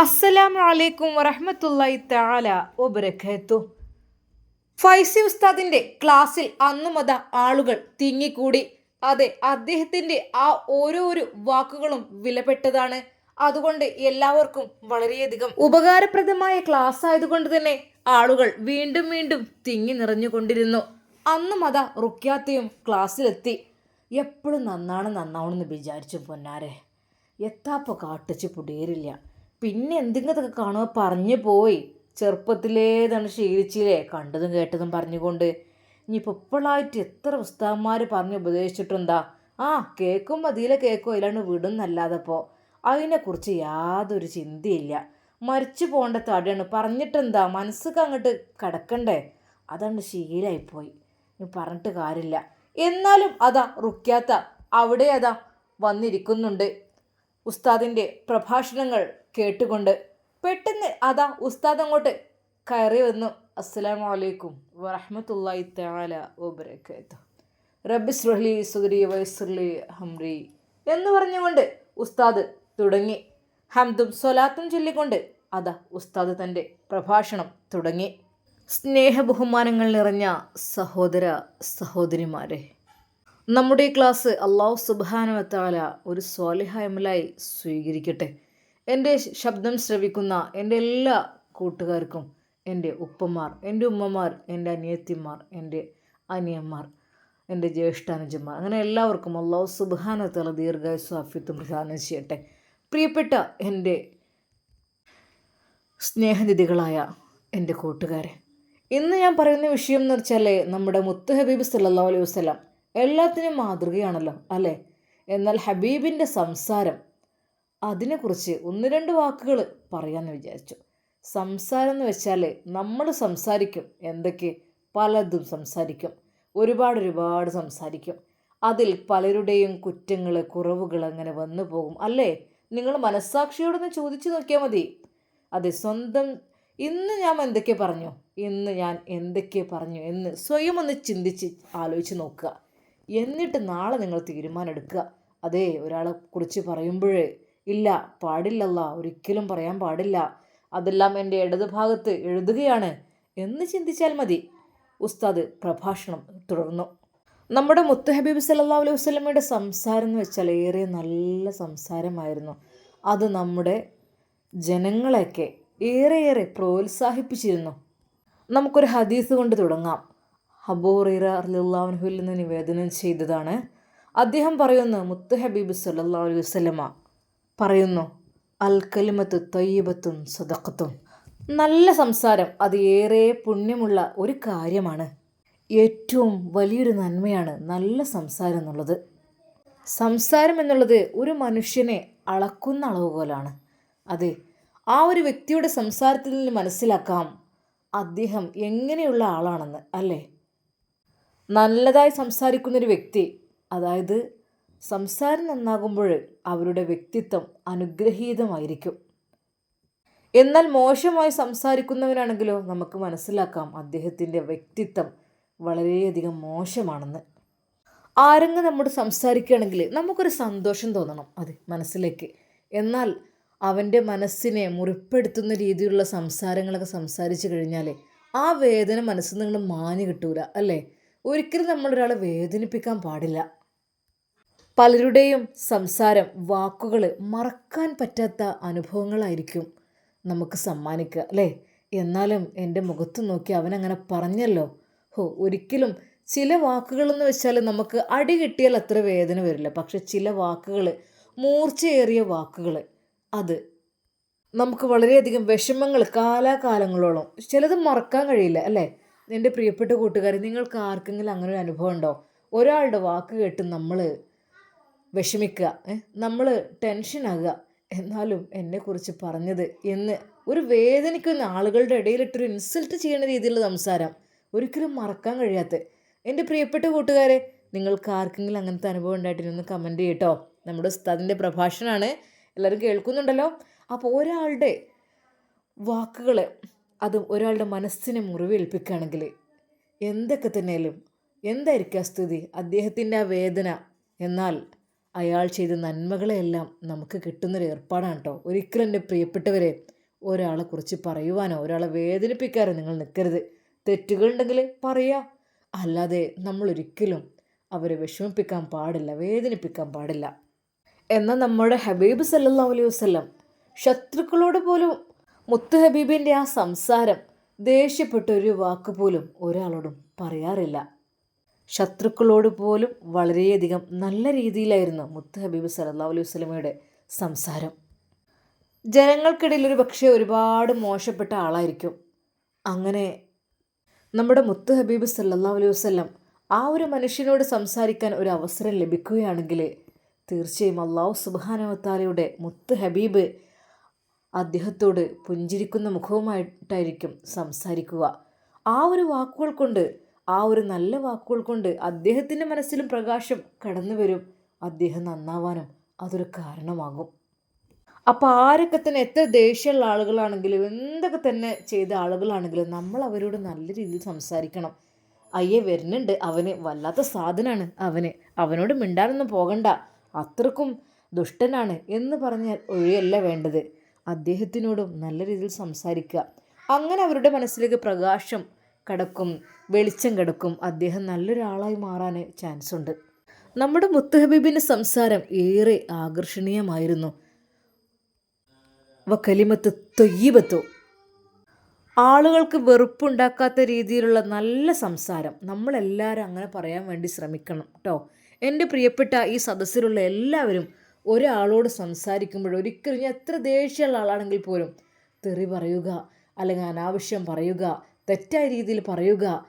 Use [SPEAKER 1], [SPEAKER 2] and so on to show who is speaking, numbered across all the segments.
[SPEAKER 1] അസ്സലാമു അലൈക്കും വറഹ്മത്തുള്ളാഹി താല വബറകാത്തു. ഫൈസി ഉസ്താദിന്റെ ക്ലാസ്സിൽ അന്നു മത ആളുകൾ തിങ്ങിക്കൂടി. അതെ അദ്ദേഹത്തിന്റെ ആ ഓരോരോ വാക്കുകളും വിലപ്പെട്ടതാണ്. അതുകൊണ്ട് എല്ലാവർക്കും വളരെയധികം ഉപകാരപ്രദമായ ക്ലാസ് ആയതുകൊണ്ട് തന്നെ ആളുകൾ വീണ്ടും വീണ്ടും തിങ്ങി നിറഞ്ഞുകൊണ്ടിരുന്നു അന്ന് മത റുക്യാത്തയും ക്ലാസ്സിലെത്തി. എപ്പോഴും നന്നാണ് നന്നാവണമെന്ന് വിചാരിച്ചു പൊന്നാരെ. എത്താപ്പോ കാട്ടിച്ച് പുടിയേരില്ല പിന്നെ എന്തെങ്കിലുമൊക്കെ കാണുക പറഞ്ഞു പോയി. ചെറുപ്പത്തിലേ തന്നെ ശീലിച്ചില്ലേ? കണ്ടതും കേട്ടതും പറഞ്ഞുകൊണ്ട്. ഇനിയിപ്പോൾ ഇപ്പോഴായിട്ട് എത്ര പുസ്തകന്മാർ പറഞ്ഞ് ഉപദേശിച്ചിട്ടുണ്ടാ ആ കേൾക്കും മതിയിലെ കേൾക്കും അതിലാണ് വിടുന്നല്ലാതെപ്പോൾ അതിനെക്കുറിച്ച് യാതൊരു ചിന്തയില്ല. മരിച്ചു പോകേണ്ട തടിയാണ്. പറഞ്ഞിട്ടെന്താ? മനസ്സൊക്കെ അങ്ങോട്ട് കിടക്കണ്ടേ? അതാണ് ശീലമായിപ്പോയി ഇനി പറഞ്ഞിട്ട് കാര്യമില്ല. എന്നാലും അതാ റുക്കാത്ത അവിടെ അതാ വന്നിരിക്കുന്നുണ്ട്. ഉസ്താദിന്റെ പ്രഭാഷണങ്ങൾ കേട്ടുകൊണ്ട് പെട്ടെന്ന് അതാ ഉസ്താദ് അങ്ങോട്ട് കയറി വന്നു. അസ്സലാമു വലൈക്കും വറഹമത്തല്ലായി താല ഓബരക്കേത്തു റബ്ബി സുഹലി സുദരി വൈസുലി ഹംറി എന്ന് പറഞ്ഞുകൊണ്ട് ഉസ്താദ് തുടങ്ങി. ഹംദും സ്വലാത്തും ചൊല്ലിക്കൊണ്ട് അതാ ഉസ്താദ് തന്റെ പ്രഭാഷണം തുടങ്ങി. സ്നേഹബഹുമാനങ്ങൾ നിറഞ്ഞ സഹോദര സഹോദരിമാരെ നമ്മുടെ ക്ലാസ് അള്ളാഹു സുബാനുവത്താല ഒരു സ്വാലിഹായ്മലായി സ്വീകരിക്കട്ടെ. എന്റെ ശബ്ദം ശ്രവിക്കുന്ന എന്റെ എല്ലാ കൂട്ടുകാർക്കും എന്റെ ഉപ്പമാർ എന്റെ ഉമ്മമാർ എന്റെ അനിയത്തിമാർ എന്റെ അനിയന്മാർ എന്റെ ജ്യേഷ്ഠാനുജന്മാർ അങ്ങനെ എല്ലാവർക്കും അള്ളാഹു സുബാനത്തല ദീർഘായുസ്വാഫ്യത്വം പ്രധാനം ചെയ്യട്ടെ. പ്രിയപ്പെട്ട എന്റെ സ്നേഹനിധികളായ എന്റെ കൂട്ടുകാരെ ഇന്ന് ഞാൻ പറയുന്ന വിഷയം എന്ന് വെച്ചാൽ നമ്മുടെ മുത്ത് ഹബീബ് സല്ലാ അലൈഹി വസ്ലാം എല്ലാത്തിനും മാതൃകയാണല്ലോ അല്ലേ? എന്നാൽ ഹബീബിന്റെ സംസാരം അതിനെക്കുറിച്ച് ഒന്ന് രണ്ട് വാക്കുകൾ പറയാമെന്ന് വിചാരിച്ചു. സംസാരം എന്ന് വെച്ചാൽ നമ്മൾ സംസാരിക്കും എന്തൊക്കെ പലതും സംസാരിക്കും ഒരുപാട് ഒരുപാട് സംസാരിക്കും. അതിൽ പലരുടെയും കുറ്റങ്ങൾ കുറവുകൾ അങ്ങനെ വന്നു പോകും അല്ലേ? നിങ്ങൾ മനസ്സാക്ഷിയോടൊന്ന് ചോദിച്ചു നോക്കിയാൽ മതി. അതെ സ്വന്തം ഇന്ന് ഞാൻ എന്തൊക്കെ പറഞ്ഞു? ഇന്ന് ഞാൻ എന്തൊക്കെ പറഞ്ഞു എന്ന് സ്വയം ഒന്ന് ചിന്തിച്ച് ആലോചിച്ച് നോക്കുക. എന്നിട്ട് നാളെ നിങ്ങൾ തീരുമാനം എടുക്കുക അതെ ഒരാളെ കുറിച്ച് പറയുമ്പോഴേ ഇല്ല പാടില്ലല്ല ഒരിക്കലും പറയാൻ പാടില്ല. അതെല്ലാം എന്റെ ഇടത് ഭാഗത്ത് എഴുതുകയാണ്. എന്ന് ചിന്തിച്ചാൽ മതി. ഉസ്താദ് പ്രഭാഷണം തുടർന്നു. നമ്മുടെ മുത്ത് ഹബീബ് സല്ലാ അലൈഹി വസ്ലമയുടെ സംസാരം എന്ന് വെച്ചാൽ ഏറെ നല്ല സംസാരമായിരുന്നു. അത് നമ്മുടെ ജനങ്ങളെയൊക്കെ ഏറെയേറെ പ്രോത്സാഹിപ്പിച്ചിരുന്നു. നമുക്കൊരു ഹദീസ് കൊണ്ട് തുടങ്ങാം. ഹബൂറിറ അർലാഹുൽ നിന്ന് നിവേദനം ചെയ്തതാണ്. അദ്ദേഹം പറയുന്നു മുത്ത് ഹബീബ് സല്ലാ അലൈഹി വസ്ലമ പറയുന്നു അൽ കലിമത്ത് തൊയ്യബത്തും സ്വതക്കത്തും നല്ല സംസാരം അത് ഏറെ പുണ്യമുള്ള ഒരു കാര്യമാണ്. ഏറ്റവും വലിയൊരു നന്മയാണ് നല്ല സംസാരം എന്നുള്ളത്. സംസാരം എന്നുള്ളത് ഒരു മനുഷ്യനെ അളക്കുന്ന അളവ് പോലാണ്. അതെ ആ ഒരു വ്യക്തിയുടെ സംസാരത്തിൽ നിന്ന് മനസ്സിലാക്കാം അദ്ദേഹം എങ്ങനെയുള്ള ആളാണെന്ന് അല്ലേ? നല്ലതായി സംസാരിക്കുന്നൊരു വ്യക്തി അതായത് സംസാരം നന്നാകുമ്പോൾ അവരുടെ വ്യക്തിത്വം അനുഗ്രഹീതമായിരിക്കും. എന്നാൽ മോശമായി സംസാരിക്കുന്നവനാണെങ്കിലോ നമുക്ക് മനസ്സിലാക്കാം അദ്ദേഹത്തിന്റെ വ്യക്തിത്വം വളരെയധികം മോശമാണെന്ന്. ആരെങ്കിലും നമ്മോട് സംസാരിക്കുകയാണെങ്കിൽ നമുക്കൊരു സന്തോഷം തോന്നണം അതെ മനസ്സിലേക്ക്. എന്നാൽ അവന്റെ മനസ്സിനെ മുറിപ്പെടുത്തുന്ന രീതിയിലുള്ള സംസാരങ്ങളൊക്കെ സംസാരിച്ചു കഴിഞ്ഞാൽ ആ വേദന മനസ്സിൽ നിങ്ങൾ മാഞ്ഞു കിട്ടൂല അല്ലേ? ഒരിക്കലും നമ്മളൊരാളെ വേദനിപ്പിക്കാൻ പാടില്ല. പലരുടെയും സംസാരം വാക്കുകൾ മറക്കാൻ പറ്റാത്ത അനുഭവങ്ങളായിരിക്കും നമുക്ക് സമ്മാനിക്കുക അല്ലേ? എന്നാലും എന്റെ മുഖത്ത് നോക്കി അവൻ അങ്ങനെ പറഞ്ഞല്ലോ. ഹോ ഒരിക്കലും ചില വാക്കുകളെന്ന് വെച്ചാൽ നമുക്ക് അടി കിട്ടിയാൽ അത്ര വേദന വരില്ല. പക്ഷെ ചില വാക്കുകൾ മൂർച്ചയേറിയ വാക്കുകൾ അത് നമുക്ക് വളരെയധികം വിഷമങ്ങൾ കാലാകാലങ്ങളോളം ചിലത് മറക്കാൻ കഴിയില്ല അല്ലേ? എന്റെ പ്രിയപ്പെട്ട കൂട്ടുകാർ നിങ്ങൾക്ക് ആർക്കെങ്കിലും അങ്ങനെ ഒരു അനുഭവം ഉണ്ടോ? ഒരാളുടെ വാക്ക് കേട്ട് നമ്മൾ വിഷമിക്കുക നമ്മൾ ടെൻഷനാകുക എന്നാലും എന്നെക്കുറിച്ച് പറഞ്ഞത് എന്ന് ഒരു വേദനിക്കുന്ന ആളുകളുടെ ഇടയിലിട്ടൊരു ഇൻസൾട്ട് ചെയ്യുന്ന രീതിയിലുള്ള സംസാരം ഒരിക്കലും മറക്കാൻ കഴിയാത്ത. എന്റെ പ്രിയപ്പെട്ട കൂട്ടുകാരെ നിങ്ങൾക്ക് ആർക്കെങ്കിലും അങ്ങനത്തെ അനുഭവം ഉണ്ടായിട്ടൊന്ന് കമന്റ് ചെയ്യട്ടോ. നമ്മുടെ ഉസ്താദിന്റെ പ്രഭാഷണമാണ്. എല്ലാവരും കേൾക്കുന്നുണ്ടല്ലോ. അപ്പോൾ ഒരാളുടെ വാക്കുകൾ അത് ഒരാളുടെ മനസ്സിനെ മുറിവേൽപ്പിക്കുകയാണെങ്കിൽ എന്തൊക്കെ തന്നെയാലും എന്തായിരിക്കും ആ സ്ഥിതി? അദ്ദേഹത്തിന്റെ ആ വേദന എന്നാൽ അയാൾ ചെയ്ത നന്മകളെയെല്ലാം നമുക്ക് കിട്ടുന്നൊരു ഏർപ്പാടാണ് കേട്ടോ. ഒരിക്കലും എന്റെ പ്രിയപ്പെട്ടവരെ ഒരാളെ കുറിച്ച് പറയുവാനോ ഒരാളെ വേദനിപ്പിക്കാനോ നിങ്ങൾ നിൽക്കരുത്. തെറ്റുകളുണ്ടെങ്കിൽ പറയുക അല്ലാതെ നമ്മൾ ഒരിക്കലും അവരെ വിഷമിപ്പിക്കാൻ പാടില്ല വേദനിപ്പിക്കാൻ പാടില്ല. എന്നാൽ നമ്മുടെ ഹബീബ് സല്ലാ അലൈഹി വസ്ലം ശത്രുക്കളോട് പോലും മുത്ത് ഹബീബിന്റെ ആ സംസാരം ദേഷ്യപ്പെട്ട ഒരു വാക്ക് പോലും ഒരാളോടും പറയാറില്ല. ശത്രുക്കളോട് പോലും വളരെയധികം നല്ല രീതിയിലായിരുന്നു മുത്ത് ഹബീബ് അലൈഹി വസ്ലമയുടെ സംസാരം. ജനങ്ങൾക്കിടയിൽ ഒരു പക്ഷേ ഒരുപാട് മോശപ്പെട്ട ആളായിരിക്കും. അങ്ങനെ നമ്മുടെ മുത്ത് ഹബീബ് സല്ലാ അലൈഹി വസ്ലം ആ ഒരു മനുഷ്യനോട് സംസാരിക്കാൻ ഒരു അവസരം ലഭിക്കുകയാണെങ്കിൽ തീർച്ചയായും അള്ളാഹു സുബാനവത്താലയുടെ മുത്ത് ഹബീബ് അദ്ദേഹത്തോട് പുഞ്ചിരിക്കുന്ന മുഖവുമായിട്ടായിരിക്കും സംസാരിക്കുക. ആ ഒരു വാക്കുകൾ കൊണ്ട് ആ ഒരു നല്ല വാക്കുകൾ കൊണ്ട് അദ്ദേഹത്തിന്റെ മനസ്സിലും പ്രകാശം കടന്നു വരും. അദ്ദേഹം നന്നാവാനും അതൊരു കാരണമാകും. അപ്പോൾ ആരൊക്കെ തന്നെ എത്ര ദേഷ്യമുള്ള ആളുകളാണെങ്കിലും എന്തൊക്കെ തന്നെ ചെയ്ത ആളുകളാണെങ്കിലും നമ്മൾ അവരോട് നല്ല രീതിയിൽ സംസാരിക്കണം. അയ്യേ വരുന്നുണ്ട്. അവന് വല്ലാത്ത സാധനമാണ് അവന് അവനോട് മിണ്ടാനൊന്നും പോകണ്ട. അത്രക്കും ദുഷ്ടനാണ് എന്ന് പറഞ്ഞാൽ ഒഴിയല്ല വേണ്ടത്. അദ്ദേഹത്തിനോടും നല്ല രീതിയിൽ സംസാരിക്കുക. അങ്ങനെ അവരുടെ മനസ്സിലേക്ക് പ്രകാശം കിടക്കും വെളിച്ചം കിടക്കും. അദ്ദേഹം നല്ലൊരാളായി മാറാൻ ചാൻസ് ഉണ്ട്. നമ്മുടെ മുത്തഹബീബിന്റെ സംസാരം ഏറെ ആകർഷണീയമായിരുന്നു. വക്കലിമത്ത് കലിമത്ത് തൊയ്യബത്തു. ആളുകൾക്ക് വെറുപ്പുണ്ടാക്കാത്ത രീതിയിലുള്ള നല്ല സംസാരം. നമ്മളെല്ലാവരും അങ്ങനെ പറയാൻ വേണ്ടി ശ്രമിക്കണം കേട്ടോ എന്റെ പ്രിയപ്പെട്ട ഈ സദസ്സിലുള്ള എല്ലാവരും ഒരാളോട് സംസാരിക്കുമ്പോൾ ഒരിക്കലും ഞാൻ എത്ര ദേഷ്യമുള്ള ആളാണെങ്കിൽ പോലും തെറി പറയുക അല്ലെങ്കിൽ അനാവശ്യം പറയുക തെറ്റായ രീതിയിൽ പറയുക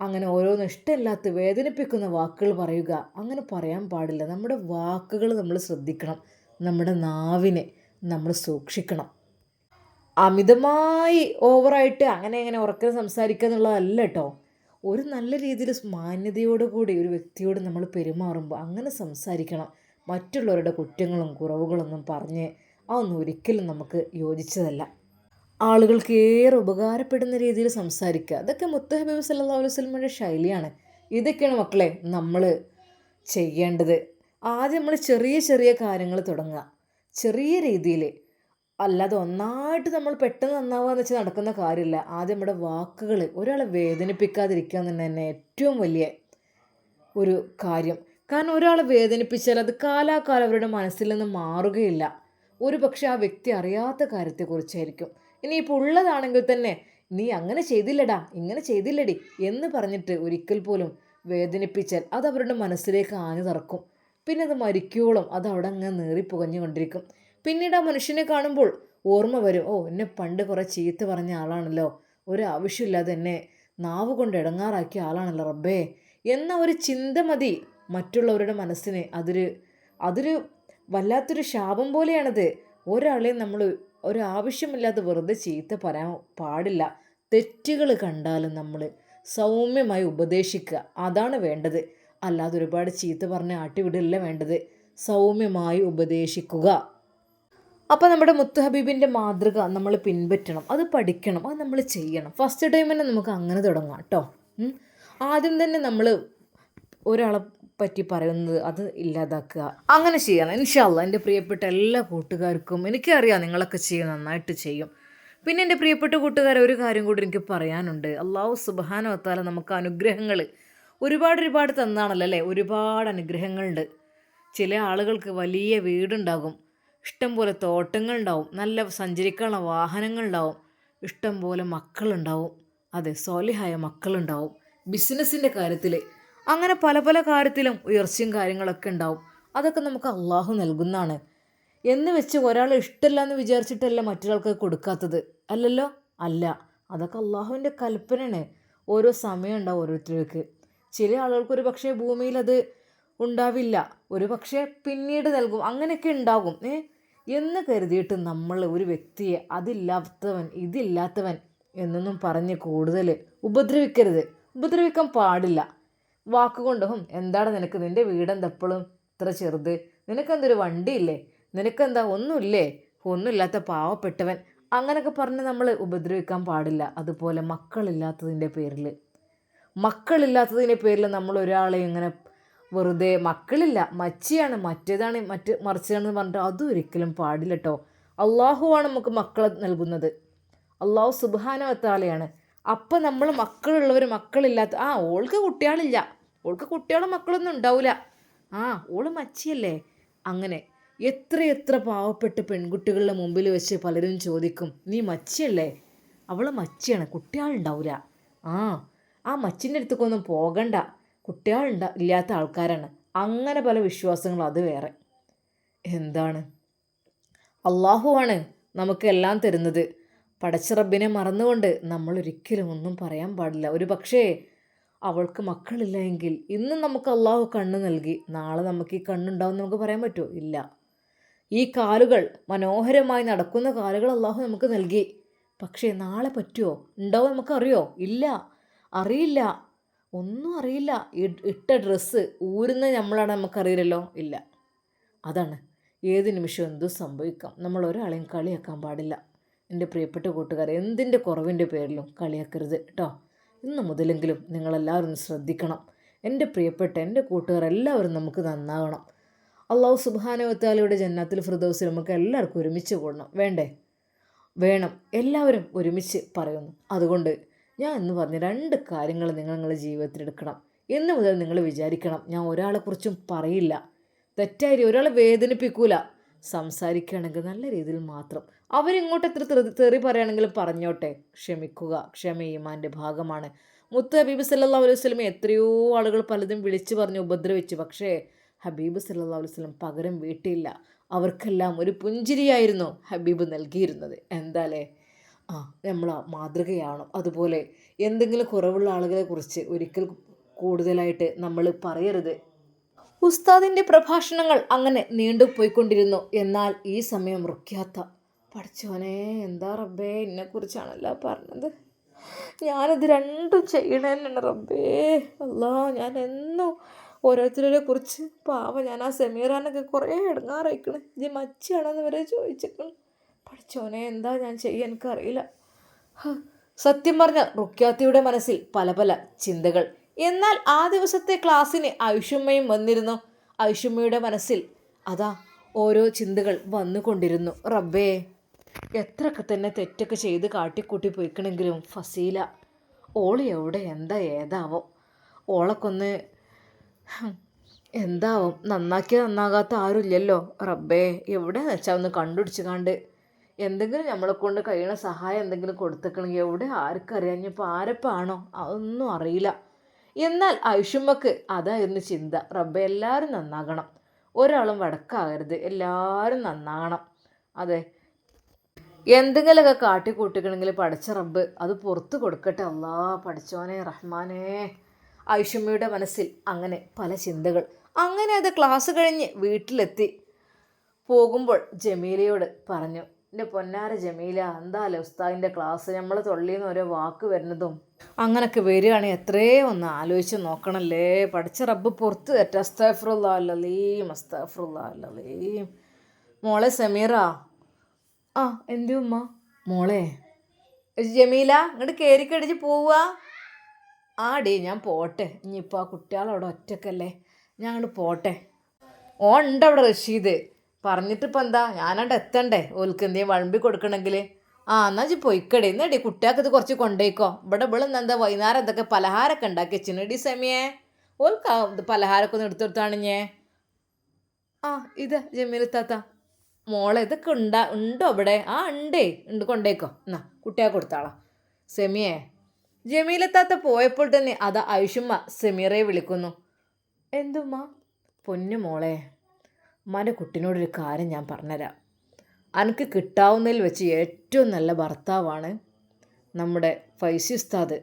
[SPEAKER 1] അങ്ങനെ ഓരോന്ന് ഇഷ്ടമില്ലാത്ത വേദനിപ്പിക്കുന്ന വാക്കുകൾ പറയുക അങ്ങനെ പറയാൻ പാടില്ല. നമ്മുടെ വാക്കുകൾ നമ്മൾ ശ്രദ്ധിക്കണം. നമ്മുടെ നാവിനെ നമ്മൾ സൂക്ഷിക്കണം. അമിതമായി ഓവറായിട്ട് അങ്ങനെ അങ്ങനെ ഉറക്കെ സംസാരിക്കുക എന്നുള്ളതല്ല കേട്ടോ. ഒരു നല്ല രീതിയിൽ മാന്യതയോടുകൂടി ഒരു വ്യക്തിയോട് നമ്മൾ പെരുമാറുമ്പോൾ അങ്ങനെ സംസാരിക്കണം. മറ്റുള്ളവരുടെ കുറ്റങ്ങളും കുറവുകളൊന്നും പറഞ്ഞ് അതൊന്നും ഒരിക്കലും നമുക്ക് യോജിച്ചതല്ല. ആളുകൾക്ക് ഏറെ ഉപകാരപ്പെടുന്ന രീതിയിൽ സംസാരിക്കുക. അതൊക്കെ മുത്തഹബീബ് സല്ലാ അലൈഹി സ്വലമിന്റെ ശൈലിയാണ്. ഇതൊക്കെയാണ് മക്കളെ നമ്മൾ ചെയ്യേണ്ടത്. ആദ്യം നമ്മൾ ചെറിയ ചെറിയ കാര്യങ്ങൾ തുടങ്ങുക. ചെറിയ രീതിയിൽ അല്ലാതെ ഒന്നായിട്ട് നമ്മൾ പെട്ടെന്ന് നന്നാവുക എന്ന് വെച്ചാൽ നടക്കുന്ന കാര്യമില്ല. ആദ്യം നമ്മുടെ വാക്കുകൾ ഒരാളെ വേദനിപ്പിക്കാതിരിക്കുക എന്ന് തന്നെ ഏറ്റവും വലിയ ഒരു കാര്യം. കാരണം ഒരാളെ വേദനിപ്പിച്ചാൽ അത് കാലാകാലം അവരുടെ മനസ്സിൽ നിന്ന് മാറുകയില്ല. ഒരു പക്ഷെ ആ വ്യക്തി അറിയാത്ത കാര്യത്തെക്കുറിച്ചായിരിക്കും. ഇനിയിപ്പോൾ ഉള്ളതാണെങ്കിൽ തന്നെ നീ അങ്ങനെ ചെയ്തില്ലടാ ഇങ്ങനെ ചെയ്തില്ലടി എന്ന് പറഞ്ഞിട്ട് ഒരിക്കൽ പോലും വേദനിപ്പിച്ചാൽ അത് അവരുടെ മനസ്സിലേക്ക് ആഞ്ഞു തറക്കും. പിന്നെ അത് മരിക്കോളും അത് അവിടെ അങ്ങ് പുകഞ്ഞുകൊണ്ടിരിക്കും. പിന്നീട് ആ മനുഷ്യനെ കാണുമ്പോൾ ഓർമ്മ വരും ഓ എന്നെ പണ്ട് കുറേ ചീത്ത പറഞ്ഞ ആളാണല്ലോ. ഒരു ആവശ്യമില്ലാതെ എന്നെ നാവ് കൊണ്ട് ഇടങ്ങാറാക്കിയ ആളാണല്ലോ റബ്ബേ. എന്ന ഒരു ചിന്ത മതി മറ്റുള്ളവരുടെ മനസ്സിന് അതൊരു അതൊരു വല്ലാത്തൊരു ശാപം പോലെയാണത്. ഒരാളെ നമ്മൾ ഒരു ആവശ്യമില്ലാതെ വെറുതെ ചീത്ത പറയാൻ പാടില്ല. തെറ്റുകൾ കണ്ടാലും നമ്മൾ സൗമ്യമായി ഉപദേശിക്കുക. അതാണ് വേണ്ടത്. അല്ലാതെ ഒരുപാട് ചീത്ത പറഞ്ഞ് ആട്ടിവിടില്ല വേണ്ടത്. സൗമ്യമായി ഉപദേശിക്കുക. അപ്പോൾ നമ്മുടെ മുത്തുഹബീബിന്റെ മാതൃക നമ്മൾ പിൻപറ്റണം. അത് പഠിക്കണം. അത് നമ്മൾ ചെയ്യണം. ഫസ്റ്റ് ടൈം തന്നെ നമുക്ക് അങ്ങനെ തുടങ്ങാം കേട്ടോ. ആദ്യം തന്നെ നമ്മൾ ഒരാളെ പറ്റി പറയുന്നത് അത് ഇല്ലാതാക്കുക. അങ്ങനെ ചെയ്യണം. ഇൻഷാല്ല എന്റെ പ്രിയപ്പെട്ട എല്ലാ കൂട്ടുകാർക്കും എനിക്കറിയാം നിങ്ങളൊക്കെ ചെയ്യും നന്നായിട്ട് ചെയ്യും. പിന്നെ എന്റെ പ്രിയപ്പെട്ട കൂട്ടുകാരെ ഒരു കാര്യം കൂടി എനിക്ക് പറയാനുണ്ട്. അള്ളാഹു സുബാനോത്താല നമുക്ക് അനുഗ്രഹങ്ങൾ ഒരുപാട് ഒരുപാട് തന്നാണല്ലോ അല്ലേ? ഒരുപാട് അനുഗ്രഹങ്ങളുണ്ട്. ചില ആളുകൾക്ക് വലിയ വീടുണ്ടാകും. ഇഷ്ടംപോലെ തോട്ടങ്ങളുണ്ടാവും. നല്ല സഞ്ചരിക്കാനുള്ള വാഹനങ്ങളുണ്ടാവും. ഇഷ്ടംപോലെ മക്കളുണ്ടാവും. അതെ സോലിഹായ മക്കളുണ്ടാവും. ബിസിനസ്സിന്റെ കാര്യത്തിൽ അങ്ങനെ പല പല കാര്യത്തിലും ഉയർച്ചയും കാര്യങ്ങളൊക്കെ ഉണ്ടാവും. അതൊക്കെ നമുക്ക് അള്ളാഹു നൽകുന്നതാണ്. എന്ന് വെച്ച് ഒരാൾ ഇഷ്ടമല്ല എന്ന് വിചാരിച്ചിട്ടല്ല മറ്റൊരാൾക്ക് കൊടുക്കാത്തത്. അല്ലല്ലോ? അല്ല. അതൊക്കെ അള്ളാഹുവിന്റെ കൽപ്പനയാണ്. ഓരോ സമയം ഉണ്ടാവും ഓരോരുത്തർക്ക്. ചില ആളുകൾക്ക് ഒരു പക്ഷേ ഭൂമിയിൽ അത് ഉണ്ടാവില്ല. ഒരു പക്ഷേ പിന്നീട് നൽകും. അങ്ങനെയൊക്കെ ഉണ്ടാകും. ഏ? എന്ന് കരുതിയിട്ട് നമ്മൾ ഒരു വ്യക്തിയെ അതില്ലാത്തവൻ ഇതില്ലാത്തവൻ എന്നൊന്നും പറഞ്ഞ് കൂടുതൽ ഉപദ്രവിക്കരുത്. ഉപദ്രവിക്കാൻ പാടില്ല. വാക്കുകൊണ്ടും എന്താണ് നിനക്ക്? നിന്റെ വീടെന്തപ്പോഴും ഇത്ര ചെറുത്. നിനക്കെന്തൊരു വണ്ടിയില്ലേ? നിനക്കെന്താ? ഒന്നുമില്ലേ? ഒന്നുമില്ലാത്ത പാവപ്പെട്ടവൻ. അങ്ങനെയൊക്കെ പറഞ്ഞ് നമ്മൾ ഉപദ്രവിക്കാൻ പാടില്ല. അതുപോലെ മക്കളില്ലാത്തതിന്റെ പേരിൽ മക്കളില്ലാത്തതിന്റെ പേരിൽ നമ്മൾ ഒരാളെ ഇങ്ങനെ വെറുതെ മക്കളില്ല. മച്ചിയാണ്. മറ്റേതാണ് മറ്റ് മറിച്ചതാണെന്ന് പറഞ്ഞിട്ട് അതും ഒരിക്കലും പാടില്ല കേട്ടോ അള്ളാഹുവാണ് നമുക്ക് മക്കളെ നൽകുന്നത്. അള്ളാഹു സുബാനവത്താലെയാണ് അപ്പം നമ്മൾ മക്കളുള്ളവർ മക്കളില്ലാത്ത ആ ഓൾക്ക് കുട്ടികളില്ല. ഓൾക്ക് കുട്ടികളും മക്കളൊന്നും ഉണ്ടാവില്ല ആ ഓൾ മച്ചിയല്ലേ? അങ്ങനെ. എത്ര എത്ര പാവപ്പെട്ട പെൺകുട്ടികളുടെ മുമ്പിൽ വെച്ച് പലരും ചോദിക്കും നീ മച്ചിയല്ലേ? അവൾ മച്ചിയാണ്. കുട്ടികളുണ്ടാവില്ല ആ ആ മച്ചിന്റെ അടുത്തേക്കൊന്നും പോകണ്ട. കുട്ടികളുണ്ട ഇല്ലാത്ത ആൾക്കാരാണ്. അങ്ങനെ പല വിശ്വാസങ്ങളും അത് വേറെ. എന്താണ്? അള്ളാഹുവാണ് നമുക്കെല്ലാം തരുന്നത്. പടച്ചിറബിനെ മറന്നുകൊണ്ട് നമ്മൾ ഒരിക്കലും ഒന്നും പറയാൻ പാടില്ല. ഒരു പക്ഷേ അവൾക്ക് മക്കളില്ല എങ്കിൽ ഇന്ന് നമുക്ക് അള്ളാഹു കണ്ണ് നൽകി നാളെ നമുക്ക് ഈ കണ്ണുണ്ടാവും നമുക്ക് പറയാൻ പറ്റുമോ? ഇല്ല. ഈ കാലുകൾ മനോഹരമായി നടക്കുന്ന കാലുകൾ അള്ളാഹു നമുക്ക് നൽകി. പക്ഷേ നാളെ പറ്റുമോ? ഉണ്ടാവും നമുക്കറിയോ ഇല്ല. അറിയില്ല. ഒന്നും അറിയില്ല. ഇട്ട ഡ്രസ്സ് ഊരുന്ന നമ്മളാണ് നമുക്കറിയില്ലല്ലോ? ഇല്ല. അതാണ്. ഏത് നിമിഷവും എന്തും സംഭവിക്കാം. നമ്മൾ ഒരാളെയും കളിയാക്കാൻ പാടില്ല. എന്റെ പ്രിയപ്പെട്ട കൂട്ടുകാരെ എന്തിന്റെ കുറവിന്റെ പേരിലും കളിയാക്കരുത് കേട്ടോ ഇന്ന് മുതലെങ്കിലും നിങ്ങളെല്ലാവരും ശ്രദ്ധിക്കണം. എന്റെ പ്രിയപ്പെട്ട എന്റെ കൂട്ടുകാർ എല്ലാവരും നമുക്ക് നന്നാവണം. അള്ളാഹു സുബാനുവത്താലയുടെ ജന്നാത്തിൽ ഫിർദൗസിൽ നമുക്ക് എല്ലാവർക്കും ഒരുമിച്ച് കൂടണം. വേണ്ടേ? വേണം. എല്ലാവരും ഒരുമിച്ച് പറയുന്നു. അതുകൊണ്ട് ഞാൻ എന്ന് പറഞ്ഞ രണ്ട് കാര്യങ്ങൾ നിങ്ങൾ നിങ്ങളുടെ ജീവിതത്തിൽ എടുക്കണം. ഇന്ന് മുതൽ നിങ്ങൾ വിചാരിക്കണം ഞാൻ ഒരാളെക്കുറിച്ചും പറയില്ല. തെറ്റായി ഒരാളെ വേദനിപ്പിക്കൂല. സംസാരിക്കുകയാണെങ്കിൽ നല്ല രീതിയിൽ മാത്രം. അവരിങ്ങോട്ട് എത്ര തെറി- പറയുകയാണെങ്കിലും പറഞ്ഞോട്ടെ. ക്ഷമിക്കുക. ക്ഷമ ഈമാന്റെ ഭാഗമാണ്. മുത്ത് ഹബീബ് സല്ലാ അലൈഹി വസ്ലം എത്രയോ ആളുകൾ പലതും വിളിച്ചു പറഞ്ഞ് ഉപദ്രവിച്ചു. പക്ഷേ ഹബീബ് സല്ലാ അലൈഹി വസ്ലം പകരം വീട്ടിയില്ല അവർക്കെല്ലാം ഒരു പുഞ്ചിരിയായിരുന്നു ഹബീബ് നൽകിയിരുന്നത്. എന്താലേ ആ നമ്മൾ മാതൃകയാണോ അതുപോലെ എന്തെങ്കിലും കുറവുള്ള ആളുകളെ കുറിച്ച് ഒരിക്കൽ കൂടുതലായിട്ട് നമ്മൾ പറയരുത്. ഉസ്താദിന്റെ പ്രഭാഷണങ്ങൾ അങ്ങനെ നീണ്ടുപോയിക്കൊണ്ടിരുന്നു എന്നാൽ ഈ സമയം റുക്യാത്ത പഠിച്ചോനെ എന്താ റബ്ബേ എന്നെക്കുറിച്ചാണല്ലോ പറഞ്ഞത്? ഞാനത് രണ്ടും ചെയ്യണേന്നാണ് റബ്ബേ. അല്ല ഞാൻ എന്നും ഓരോരുത്തരെ കുറിച്ച് പാവ. ഞാൻ ആ സെമീറാനൊക്കെ കുറേ ഇടങ്ങാറായിക്കണ്. ഇത് മച്ചിയാണെന്ന് വരെ ചോദിച്ചേക്കണ്. പഠിച്ചോനെ എന്താ ഞാൻ ചെയ്യാൻ എനിക്കറിയില്ല. സത്യം പറഞ്ഞ റുക്യാത്തിയുടെ മനസ്സിൽ പല പല ചിന്തകൾ എന്നാൽ ആ ദിവസത്തെ ക്ലാസ്സിന് ഐഷുമ്മയും വന്നിരുന്നു. ഐഷുമ്മയുടെ മനസ്സിൽ അതാ ഓരോ ചിന്തകൾ വന്നുകൊണ്ടിരുന്നു. റബ്ബേ എത്രയൊക്കെ തന്നെ തെറ്റൊക്കെ ചെയ്ത് കാട്ടിക്കൂട്ടി പോയിക്കണെങ്കിലും ഫസീല ഓൾ എവിടെ? എന്താ ഏതാവോ? ഓളക്കൊന്ന് എന്താവും? നന്നാക്കിയ നന്നാകാത്ത ആരുമില്ലല്ലോ? റബ്ബേ എവിടെ വെച്ചാൽ ഒന്ന് കണ്ടുപിടിച്ച് കണ്ട് എന്തെങ്കിലും നമ്മളെ കൊണ്ട് കഴിയണ സഹായം എന്തെങ്കിലും കൊടുത്തേക്കണമെങ്കിൽ എവിടെ ആർക്കറിയാം? ഇനിയിപ്പോൾ ആരപ്പാണോ? അതൊന്നും അറിയില്ല. എന്നാൽ ഐഷുമ്മക്ക് അതായിരുന്നു ചിന്ത. റബ്ബ് എല്ലാവരും നന്നാകണം. ഒരാളും വടക്കാകരുത്. എല്ലാവരും നന്നാകണം. അതെ. എന്തെങ്കിലുമൊക്കെ കാട്ടിക്കൂട്ടിക്കണമെങ്കിൽ പഠിച്ച റബ്ബ് അത് പുറത്ത് കൊടുക്കട്ടെ. അല്ലാ പഠിച്ചോനെ റഹ്മാനേ. ഐഷമ്മയുടെ മനസ്സിൽ അങ്ങനെ പല ചിന്തകൾ. അങ്ങനെ അത് ക്ലാസ് കഴിഞ്ഞ് വീട്ടിലെത്തി. പോകുമ്പോൾ ജമീലയോട് പറഞ്ഞു എന്റെ പൊന്നാര ജമീല എന്താ ഉസ്താദിന്റെ ക്ലാസ്? നമ്മൾ നിന്ന് ഓരോ വാക്ക് വരുന്നതും അങ്ങനൊക്കെ വരികയാണെങ്കിൽ എത്രയും ഒന്ന് ആലോചിച്ച് നോക്കണല്ലേ. പഠിച്ച റബ്ബ് പുറത്ത്. തെറ്റ അസ്താഫുറുല്ലാലീം അസ്താഫുറുല്ലാലീം മോളെ സമീറ. ആ എന്തു ഉമ്മ? മോളെ. ജമീല ഇങ്ങോട്ട് കയറിക്കടിച്ച് പോവുക ആടി ഞാൻ പോട്ടെ. ഇനിയിപ്പോൾ ആ കുട്ടികളവിടെ ഒറ്റക്കല്ലേ. ഞാൻ അങ്ങോട്ട് പോട്ടെ. ഓ ഉണ്ട് അവിടെ റഷീദ്. പറഞ്ഞിട്ടിപ്പോൾ എന്താ? ഞാനവിടെ എത്തണ്ടേ? ഓൽക്ക് എന്തെങ്കിലും വഴമ്പി കൊടുക്കണമെങ്കിൽ ആ എന്നാ ജി പൊയ്ക്കടേ. എന്നടി കുട്ടികൾക്ക് ഇത് കുറച്ച് കൊണ്ടേക്കോ. ഇവിടെ ഇവിടെ എന്താ വൈകുന്നേരം എന്തൊക്കെ പലഹാരമൊക്കെ ഉണ്ടാക്കി വെച്ചിനടി സെമിയെ ഓൽക്ക് ഇത് പലഹാരമൊക്കെ ഒന്ന് എടുത്തെടുത്താണിഞ്ഞേ ആ ഇത് ജമീൽ താത്ത മോളെ ഇതൊക്കെ ഉണ്ടാ ഉണ്ടോ ഇവിടെ? ആ ഉണ്ടേ. ഉണ്ട് കൊണ്ടേക്കോ. എന്നാ കുട്ടിയെ കൊടുത്താളാ. സെമിയെ ജമീലത്താത്ത പോയപ്പോൾ തന്നെ അത് ഐഷുമ്മ സെമീറെ വിളിക്കുന്നു. എന്തുമ്മ? പൊന്നു മോളെ ഉമ്മാന്റെ കുട്ടിനോടൊരു കാര്യം ഞാൻ പറഞ്ഞുതരാം. അനക്ക് കിട്ടാവുന്നതിൽ വെച്ച് ഏറ്റവും നല്ല ഭർത്താവാണ് നമ്മുടെ ഫൈസി ഉസ്താദ്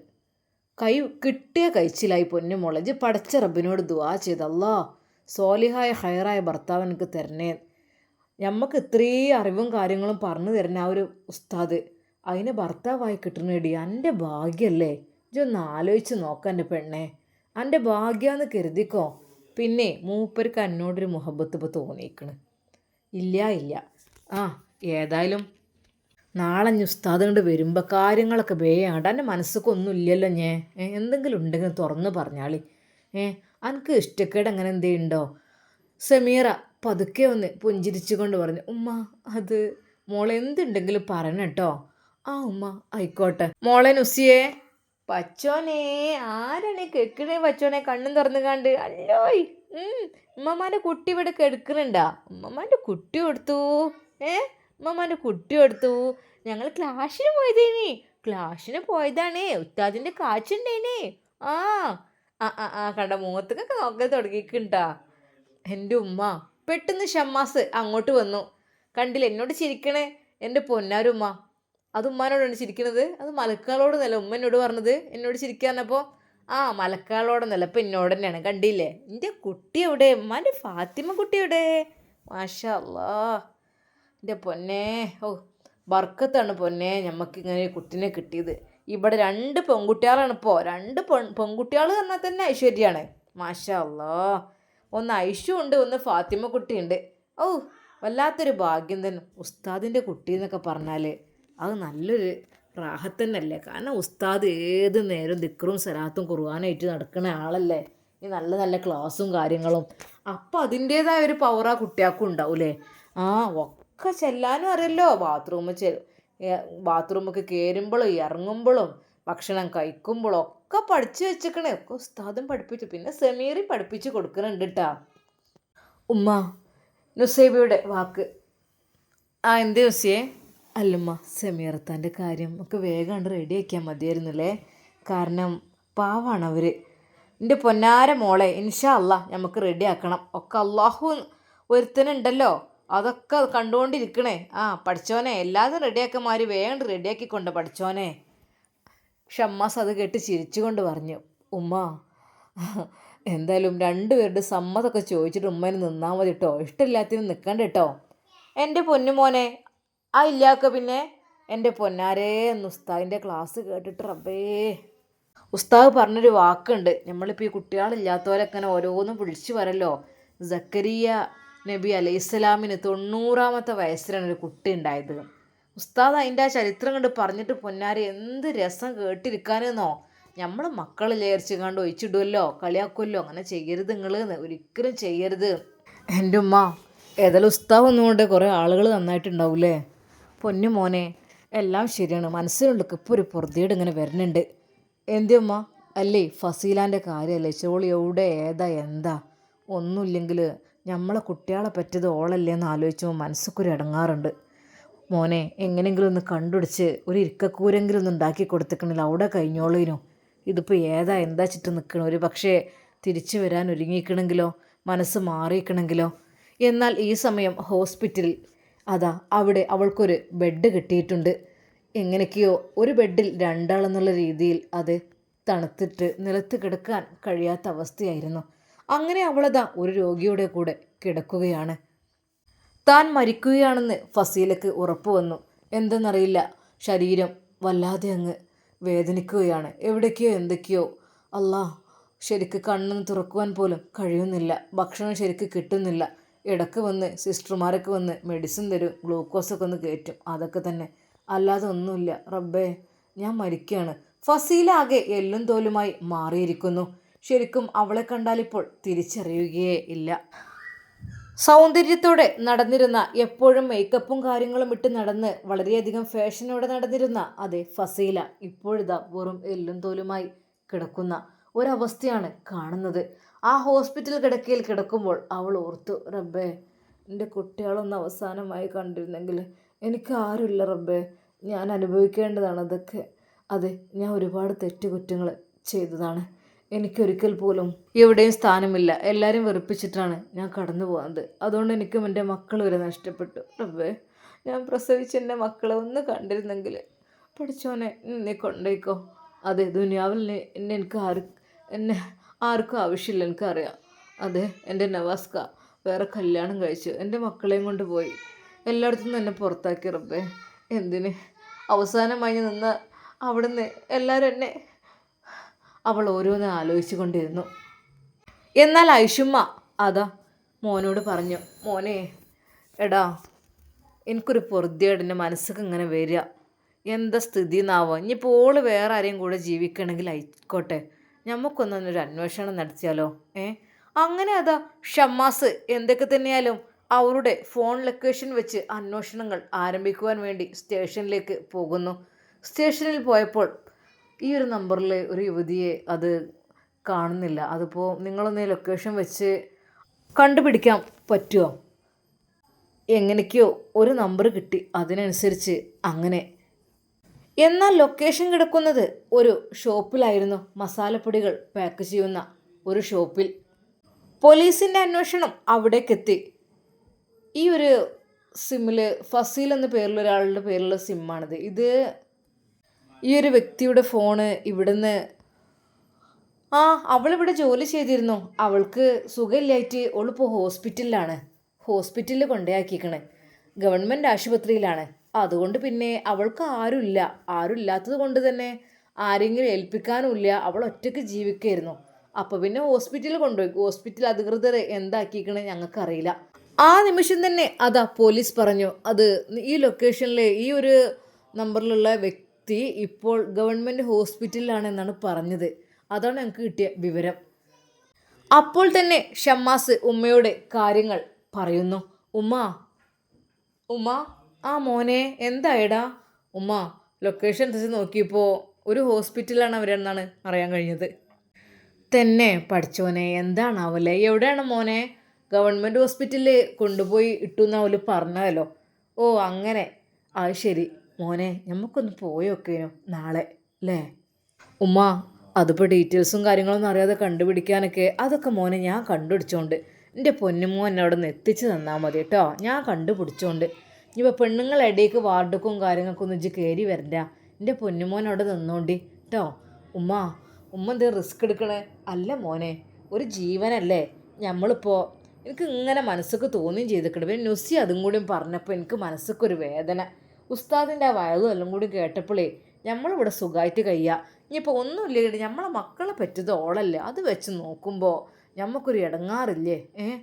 [SPEAKER 1] കൈ കിട്ടിയ കൈച്ചിലായി പൊന്നു മുളഞ്ഞ് പടച്ച റബ്ബിനോട് ദുവാ ചെയ്തല്ലാ സോലിഹായ ഹയറായ ഭർത്താവ് എനിക്ക് തരണേ. നമുക്ക് ഇത്രയും അറിവും കാര്യങ്ങളും പറഞ്ഞു തരുന്ന ആ ഒരു ഉസ്താദ് അതിനെ ഭർത്താവായി കിട്ടണേടി. എന്റെ ഭാഗ്യമല്ലേ ഇതൊന്ന് ആലോചിച്ച് നോക്കാം എന്റെ പെണ്ണെ. എന്റെ ഭാഗ്യമെന്ന് കരുതിക്കോ? പിന്നെ മൂപ്പർക്ക് എന്നോടൊരു മുഹബത്ത് ഇപ്പോൾ തോന്നിയിക്കണ്. ഇല്ല ഇല്ല. ആ ഏതായാലും. നാളെ ഞാൻ ഉസ്താദ് കൊണ്ട് വരുമ്പോൾ കാര്യങ്ങളൊക്കെ വേണ്ട എന്റെ മനസ്സൊക്കെ ഒന്നും ഇല്ലല്ലോ ഞേ. എന്തെങ്കിലും ഉണ്ടെങ്കിൽ തുറന്ന് പറഞ്ഞാളി. ഏ അനക്ക് ഇഷ്ടക്കേട് അങ്ങനെ എന്തേ ഉണ്ടോ സമീറ പതുക്കെ ഒന്ന് പുഞ്ചിരിച്ചുകൊണ്ട് പറഞ്ഞു ഉമ്മ അത് മോളെ എന്തുണ്ടെങ്കിലും പറയണം കേട്ടോ. ആ ഉമ്മ ആയിക്കോട്ടെ. മോളെ നുസിയേ. പച്ചോനെ ആരാണ് കെക്കണേ പച്ചോനെ? കണ്ണും തുറന്നു കണ്ട്. അല്ലോയ് ഉമ്മമാന്റെ കുട്ടി ഇവിടെ കെടുക്കണുണ്ടാ. ഉമ്മമാന്റെ കുട്ടി കൊടുത്തു. ഏ? ഉമ്മമാന്റെ കുട്ടി എടുത്തു. ഞങ്ങൾ ക്ലാസ്സിന് പോയതേനി. ക്ലാസ്സിന് പോയതാണേ. ഉത്താദിന്റെ കാച്ചുണ്ടേനേ. ആ ആ ആ ആ കണ്ട? മുഖത്തൊക്കെ നോക്കാൻ തുടങ്ങിയിട്ടുണ്ടാ. എന്റെ ഉമ്മ പെട്ടെന്ന് ഷമ്മാസ് അങ്ങോട്ട് വന്നു. കണ്ടില്ല എന്നോട് ചിരിക്കണേ? എന്റെ പൊന്നാരുമ്മ അത് ഉമ്മാനോടാണ് ചിരിക്കണത്? അത് മലക്കാളോട് നല്ല ഉമ്മ എന്നോട് പറഞ്ഞത്? എന്നോട് ചിരിക്കാന്നപ്പോൾ ആ മലക്കാളോടൊന്നല്ല ഇപ്പം എന്നോട് തന്നെയാണ്. കണ്ടില്ലേ? എന്റെ കുട്ടി എവിടെ? ഉമ്മാന്റെ ഫാത്തിമ കുട്ടി എവിടെ? മാഷാ എന്റെ പൊന്നേ ഓ ബർക്കത്താണ് പൊന്നേ ഞമ്മക്ക് ഇങ്ങനെ കുട്ടീനെ കിട്ടിയത്. ഇവിടെ രണ്ട് പെൺകുട്ടികളാണ് ഇപ്പോൾ രണ്ട് പെൺ പെൺകുട്ടികൾ പറഞ്ഞാൽ തന്നെ ഐശ്വര്യമാണ് മാഷാ ഒന്ന് ഐഷു ഉണ്ട് ഒന്ന് ഫാത്തിമ കുട്ടിയുണ്ട് ഓ വല്ലാത്തൊരു ഭാഗ്യം തന്നെ ഉസ്താദിന്റെ കുട്ടി എന്നൊക്കെ പറഞ്ഞാൽ അത് നല്ലൊരു റാഹത്ത് തന്നെയല്ലേ? കാരണം ഉസ്താദ് ഏത് നേരം ദിക്കറും സലാത്തും കുറുവാനായിട്ട് നടക്കുന്ന ആളല്ലേ? ഈ നല്ല നല്ല ക്ലാസ്സും കാര്യങ്ങളും. അപ്പം അതിന്റേതായ ഒരു പവർ ആ കുട്ടികൾക്കും ഉണ്ടാവൂലേ ആ ഒക്കെ ചെല്ലാനും അറിയല്ലോ. ബാത്റൂമിൽ ചെ ബാത്റൂമൊക്കെ കയറുമ്പോഴും ഇറങ്ങുമ്പോഴും ഭക്ഷണം കഴിക്കുമ്പോഴും ഒക്കെ പഠിച്ചു വെച്ചിക്കണേ. ഒക്കെ ഉസ്താദും പഠിപ്പിച്ചു. പിന്നെ സെമീറി പഠിപ്പിച്ച് കൊടുക്കുന്നുണ്ട് കേട്ടാ ഉമ്മ നുസൈബയുടെ വാക്ക്. ആ എന്ത് നുസിയേ? അല്ലുമ്മ സെമീറത്താന്റെ കാര്യം ഒക്കെ വേഗം കണ്ട് റെഡി ആക്കിയാൽ മതിയായിരുന്നില്ലേ കാരണം പാവാണ് അവർ എന്റെ പൊന്നാര മോളെ ഇൻഷാ അല്ല നമുക്ക് റെഡിയാക്കണം ഒക്കെ അള്ളാഹു ഒരുത്തനുണ്ടല്ലോ. അതൊക്കെ കണ്ടുകൊണ്ടിരിക്കണേ. ആ പഠിച്ചോനെ എല്ലാതും റെഡിയാക്കന്മാർ വേഗം റെഡിയാക്കിക്കൊണ്ട് പഠിച്ചോനെ. ഷമ്മാസ് അത് കേട്ട് ചിരിച്ചുകൊണ്ട് പറഞ്ഞു ഉമ്മ എന്തായാലും രണ്ടുപേരുടെ സമ്മതമൊക്കെ ചോദിച്ചിട്ട് ഉമ്മേനെ നിന്നാൽ മതി കേട്ടോ ഇഷ്ടമില്ലാത്തതിന് നിൽക്കണ്ട കേട്ടോ എന്റെ പൊന്നുമോനെ ആ ഇല്ലാക്ക പിന്നെ? എന്റെ പൊന്നാരേ എന്ന് ഉസ്താദിന്റെ ക്ലാസ് കേട്ടിട്ട് റബ്ബേ. ഉസ്താദ് പറഞ്ഞൊരു വാക്കുണ്ട് നമ്മളിപ്പോൾ ഈ കുട്ടികളില്ലാത്തവരൊക്കെ ഓരോന്നും വിളിച്ചു വരല്ലോ സക്കരിയ നബി അലൈഹിസ്സലാമിന് തൊണ്ണൂറാമത്തെ വയസ്സിലാണ് ഒരു കുട്ടി ഉണ്ടായത്. ഉസ്താദ് അതിന്റെ ആ ചരിത്രം കണ്ട് പറഞ്ഞിട്ട് പൊന്നാരി എന്ത് രസം കേട്ടിരിക്കാനെന്നോ? നമ്മൾ മക്കൾ ലേർച്ച് കണ്ട് ഒഴിച്ചിടുമല്ലോ കളിയാക്കുമല്ലോ അങ്ങനെ ചെയ്യരുത് നിങ്ങൾ ഒരിക്കലും ചെയ്യരുത്. എന്റെ ഉമ്മ ഏതായാലും ഉസ്താവ് ഒന്നുകൊണ്ട് കുറേ ആളുകൾ നന്നായിട്ടുണ്ടാവില്ലേ പൊന്നു മോനെ എല്ലാം ശരിയാണ്. മനസ്സിനുള്ളിൽ ഇപ്പോൾ ഒരു പുറത്തേട് ഇങ്ങനെ വരുന്നുണ്ട്. എന്തി ഉമ്മ? അല്ലേ ഫസീലാന്റെ കാര്യമല്ലേ? ചോളി എവിടെ? ഏതാ? എന്താ? ഒന്നുമില്ലെങ്കിൽ നമ്മളെ കുട്ടികളെ പറ്റിയത് ഓളല്ലേ എന്ന് ആലോചിച്ചുമ്പോൾ മനസ്സൊക്കെ ഇടങ്ങാറുണ്ട്. മോനെ എങ്ങനെയെങ്കിലും ഒന്ന് കണ്ടുപിടിച്ച് ഒരു ഇരിക്കക്കൂരെങ്കിലും ഒന്ന് ഉണ്ടാക്കി കൊടുത്തിക്കണില്ല അവിടെ കഴിഞ്ഞോളീനു. ഇതിപ്പോൾ ഏതാ എന്താ ചിട്ട് നിൽക്കണം ഒരു പക്ഷേ തിരിച്ചു വരാൻ ഒരുങ്ങിക്കണമെങ്കിലോ മനസ്സ് മാറിയിക്കണമെങ്കിലോ എന്നാൽ ഈ സമയം ഹോസ്പിറ്റലിൽ അതാ അവിടെ അവൾക്കൊരു ബെഡ് കിട്ടിയിട്ടുണ്ട്. എങ്ങനെയൊക്കെയോ ഒരു ബെഡിൽ രണ്ടാളെന്നുള്ള രീതിയിൽ അത് തണുത്തിട്ട് നിലത്ത് കിടക്കാൻ കഴിയാത്ത അവസ്ഥയായിരുന്നു. അങ്ങനെ അവളതാ ഒരു രോഗിയുടെ കൂടെ കിടക്കുകയാണ്. താൻ മരിക്കുകയാണെന്ന് ഫസീലക്ക് ഉറപ്പ് വന്നു. എന്തെന്നറിയില്ല. ശരീരം വല്ലാതെ അങ്ങ് വേദനിക്കുകയാണ്. എവിടേക്കോ എന്തൊക്കെയോ. അല്ലാ ശരിക്ക് കണ്ണൊന്ന് തുറക്കുവാൻ പോലും കഴിയുന്നില്ല. ഭക്ഷണം ശരിക്ക് കിട്ടുന്നില്ല. ഇടയ്ക്ക് വന്ന് സിസ്റ്റർമാരൊക്കെ വന്ന് മെഡിസിൻ തരും ഗ്ലൂക്കോസൊക്കെ ഒന്ന് കയറ്റും. അതൊക്കെ തന്നെ. അല്ലാതെ ഒന്നുമില്ല. റബ്ബേ ഞാൻ മരിക്കുകയാണ്. ഫസീല ആകെ എല്ലും തോലുമായി മാറിയിരിക്കുന്നു. ശരിക്കും അവളെ കണ്ടാൽ ഇപ്പോൾ തിരിച്ചറിയുകയേ ഇല്ല. സൗന്ദര്യത്തോടെ നടന്നിരുന്ന എപ്പോഴും മേക്കപ്പും കാര്യങ്ങളും ഇട്ട് നടന്ന് വളരെയധികം ഫാഷനോടെ നടന്നിരുന്ന അതെ ഫസീല ഇപ്പോഴിതാ വെറും എല്ലും തോലുമായി കിടക്കുന്ന ഒരവസ്ഥയാണ് കാണുന്നത്. ആ ഹോസ്പിറ്റൽ കിടക്കയിൽ കിടക്കുമ്പോൾ അവൾ ഓർത്തു റബ്ബേ എന്റെ കുട്ടികളൊന്ന് അവസാനമായി കണ്ടിരുന്നെങ്കിൽ എനിക്ക് ആരുമില്ല റബ്ബേ ഞാൻ അനുഭവിക്കേണ്ടതാണ് അതൊക്കെ. അതെ ഞാൻ ഒരുപാട് തെറ്റുകുറ്റങ്ങൾ ചെയ്തതാണ്. എനിക്കൊരിക്കൽ പോലും എവിടെയും സ്ഥാനമില്ല. എല്ലാവരും വെറുപ്പിച്ചിട്ടാണ് ഞാൻ കടന്നു പോകുന്നത് അതുകൊണ്ട് എനിക്കും എന്റെ മക്കൾ വരെ നഷ്ടപ്പെട്ടു. റബ്ബേ ഞാൻ പ്രസവിച്ച എന്റെ മക്കളെ ഒന്ന് കണ്ടിരുന്നെങ്കിൽ പഠിച്ചോനെ നീ കൊണ്ടേക്കോ. അതെ ദുനിയാവിൽ എന്നെ എനിക്ക് ആർ എന്നെ ആർക്കും ആവശ്യമില്ല എനിക്കറിയാം. അതെ എന്റെ നവാസ്ക വേറെ കല്യാണം കഴിച്ചു. എന്റെ മക്കളെയും കൊണ്ട് പോയി. എല്ലായിടത്തും എന്നെ പുറത്താക്കി റബ്ബേ. എന്തിന്? അവസാനമായി നിന്ന് അവിടുന്ന് എല്ലാവരും എന്നെ അവൾ ഓരോന്ന് ആലോചിച്ചു കൊണ്ടിരുന്നു. എന്നാൽ ഐഷുമ്മ അതാ മോനോട് പറഞ്ഞു മോനെ എടാ എനിക്കൊരു പൊറുതിയായിട്ട് എന്റെ മനസ്സൊക്കെ ഇങ്ങനെ വരിക. എന്താ സ്ഥിതി എന്നാവോ ഇനിയിപ്പോൾ ഓൾ വേറെ ആരെയും കൂടെ ജീവിക്കണമെങ്കിൽ ആയിക്കോട്ടെ. നമുക്കൊന്നൊരു അന്വേഷണം നടത്തിയാലോ? ഏ? അങ്ങനെ അതാ ഷമ്മാസ് എന്തൊക്കെ തന്നെയാലും അവരുടെ ഫോൺ ലൊക്കേഷൻ വെച്ച് അന്വേഷണങ്ങൾ ആരംഭിക്കുവാൻ വേണ്ടി സ്റ്റേഷനിലേക്ക് പോകുന്നു. സ്റ്റേഷനിൽ പോയപ്പോൾ ഈ ഒരു നമ്പറിൽ ഒരു യുവതിയെ അത് കാണുന്നില്ല. അതിപ്പോൾ നിങ്ങളൊന്ന് ലൊക്കേഷൻ വെച്ച് കണ്ടുപിടിക്കാൻ പറ്റുമോ എങ്ങനെയൊക്കെയോ ഒരു നമ്പർ കിട്ടി. അതിനനുസരിച്ച് അങ്ങനെ. എന്നാൽ ലൊക്കേഷൻ കിടക്കുന്നത് ഒരു ഷോപ്പിലായിരുന്നു. മസാലപ്പൊടികൾ പാക്ക് ചെയ്യുന്ന ഒരു ഷോപ്പിൽ. പോലീസിന്റെ അന്വേഷണം അവിടേക്കെത്തി. ഈ ഒരു സിമ്മിൽ ഫസീൽ എന്ന പേരിൽ ഒരാളുടെ പേരിലുള്ള സിമ്മാണിത് ഇത് ഈ ഒരു വ്യക്തിയുടെ ഫോണ് ഇവിടുന്ന് ആ അവളിവിടെ ജോലി ചെയ്തിരുന്നു. അവൾക്ക് സുഖമില്ലായിട്ട് അവളിപ്പോൾ ഹോസ്പിറ്റലിലാണ്. ഹോസ്പിറ്റലിൽ കൊണ്ടുപോയാക്കിക്കണേ ഗവൺമെന്റ് ആശുപത്രിയിലാണ്. അതുകൊണ്ട് പിന്നെ അവൾക്ക് ആരുമില്ല. ആരുമില്ലാത്തത് കൊണ്ട് തന്നെ ആരെങ്കിലും ഏൽപ്പിക്കാനുമില്ല. അവൾ ഒറ്റയ്ക്ക് ജീവിക്കായിരുന്നു. അപ്പോൾ പിന്നെ ഹോസ്പിറ്റലിൽ കൊണ്ടുപോയി. ഹോസ്പിറ്റൽ അധികൃതർ എന്താക്കിക്കണേ ഞങ്ങൾക്കറിയില്ല. ആ നിമിഷം തന്നെ അതാ പോലീസ് പറഞ്ഞു. അത് ഈ ലൊക്കേഷനിൽ ഈ ഒരു നമ്പറിലുള്ള വ്യക്തി ഇപ്പോൾ ഗവൺമെന്റ് ഹോസ്പിറ്റലിലാണെന്നാണ് പറഞ്ഞത്. അതാണ് ഞങ്ങൾക്ക് കിട്ടിയ വിവരം. അപ്പോൾ തന്നെ ഷമ്മാസ് ഉമ്മയോട് കാര്യങ്ങൾ പറയുന്നു. ഉമ്മ ഉമ്മ ആ മോനെ എന്തായടാ? ഉമ്മ ലൊക്കേഷൻ അനുസരിച്ച് നോക്കിയപ്പോൾ ഒരു ഹോസ്പിറ്റലാണ് അവരെന്നാണ് അറിയാൻ കഴിഞ്ഞത്. തന്നെ പഠിച്ചോനെ എന്താണാവല്ലേ? എവിടെയാണ് മോനെ? ഗവൺമെന്റ് ഹോസ്പിറ്റലിൽ കൊണ്ടുപോയി ഇട്ടു എന്ന് അവർ പറഞ്ഞതല്ലോ. ഓ അങ്ങനെ. അത് ശരി. മോനെ നമുക്കൊന്ന് പോയൊക്കേനു നാളെ അല്ലേ ഉമ്മ അതിപ്പോൾ ഡീറ്റെയിൽസും കാര്യങ്ങളൊന്നും അറിയാതെ കണ്ടുപിടിക്കാനൊക്കെ അതൊക്കെ മോനെ ഞാൻ കണ്ടുപിടിച്ചോണ്ട്. എന്റെ പൊന്നുമോ എന്നെ അവിടെ നിന്ന് എത്തിച്ച് തന്നാൽ മതി കേട്ടോ ഞാൻ കണ്ടുപിടിച്ചോണ്ട്. ഇനിയിപ്പോൾ പെണ്ണുങ്ങളിടയ്ക്ക് വാർഡുക്കും കാര്യങ്ങൾക്കും ഒന്നും ഇജ്ജ് കയറി വരണ്ട. എന്റെ പൊന്നുമോൻ അവിടെ നിന്നോണ്ടി കേട്ടോ ഉമ്മ ഉമ്മ എന്ത് റിസ്ക് എടുക്കണേ? അല്ല മോനെ ഒരു ജീവനല്ലേ? നമ്മളിപ്പോൾ എനിക്ക് ഇങ്ങനെ മനസ്സൊക്കെ തോന്നുകയും ചെയ്തിട്ടുണ്ട് പിന്നെ നുസി അതും കൂടിയും പറഞ്ഞപ്പോൾ എനിക്ക് മനസ്സൊക്കെ ഒരു വേദന. ഉസ്താദിന്റെ ആ എല്ലാം കൂടി കേട്ടപ്പോഴേ നമ്മളിവിടെ സുഖമായിട്ട് കഴിയുക ഇനിയിപ്പോൾ ഒന്നുമില്ല നമ്മളെ മക്കളെ പറ്റിയത് ഓളല്ലേ? അത് വെച്ച് നോക്കുമ്പോൾ നമുക്കൊരു ഇടങ്ങാറില്ലേ? ഏ?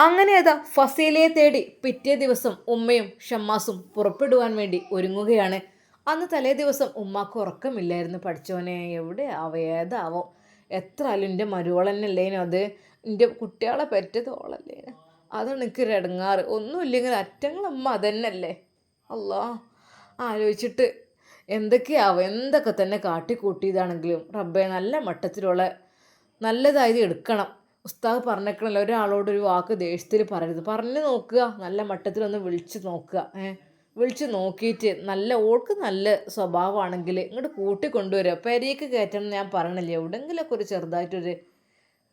[SPEAKER 1] അങ്ങനെ അതാ ഫസീലയെ തേടി പിറ്റേ ദിവസം ഉമ്മയും ഷമ്മാസും പുറപ്പെടുവാൻ വേണ്ടി ഒരുങ്ങുകയാണ്. അന്ന് തലേ ദിവസം ഉമ്മാക്ക് ഉറക്കമില്ലായിരുന്നു പഠിച്ചവനെ. എവിടെ അവയേതാവോ എത്ര ആലും എന്റെ മരുവളന്നല്ലേനോ അത്? എന്റെ കുട്ടികളെ പറ്റിയത് ഓളല്ലേനോ അതാണ് എനിക്കൊരു ഇടങ്ങാറ്. ഒന്നുമില്ലെങ്കിൽ അറ്റങ്ങളമ്മ അതന്നല്ലേ? അല്ലാ ആലോചിച്ചിട്ട്. എന്തൊക്കെയാവും എന്തൊക്കെ തന്നെ കാട്ടിക്കൂട്ടിയതാണെങ്കിലും റബ്ബെ നല്ല മട്ടത്തിലുള്ള നല്ലതായത് എടുക്കണം. ഉസ്താദ് പറഞ്ഞേക്കണല്ലോ ഒരാളോട് ഒരു വാക്ക് ദേഷ്യത്തിൽ പറയരുത്. പറഞ്ഞു നോക്കുക നല്ല മട്ടത്തിലൊന്ന് വിളിച്ച് നോക്കുക ഏ? വിളിച്ച് നോക്കിയിട്ട് നല്ല ഓൾക്ക് നല്ല സ്വഭാവമാണെങ്കിൽ ഇങ്ങോട്ട് കൂട്ടിക്കൊണ്ടുവരിക. പെരേക്ക് കയറ്റണം ഞാൻ പറയണില്ല. എവിടെങ്കിലൊക്കെ ഒരു ചെറുതായിട്ടൊരു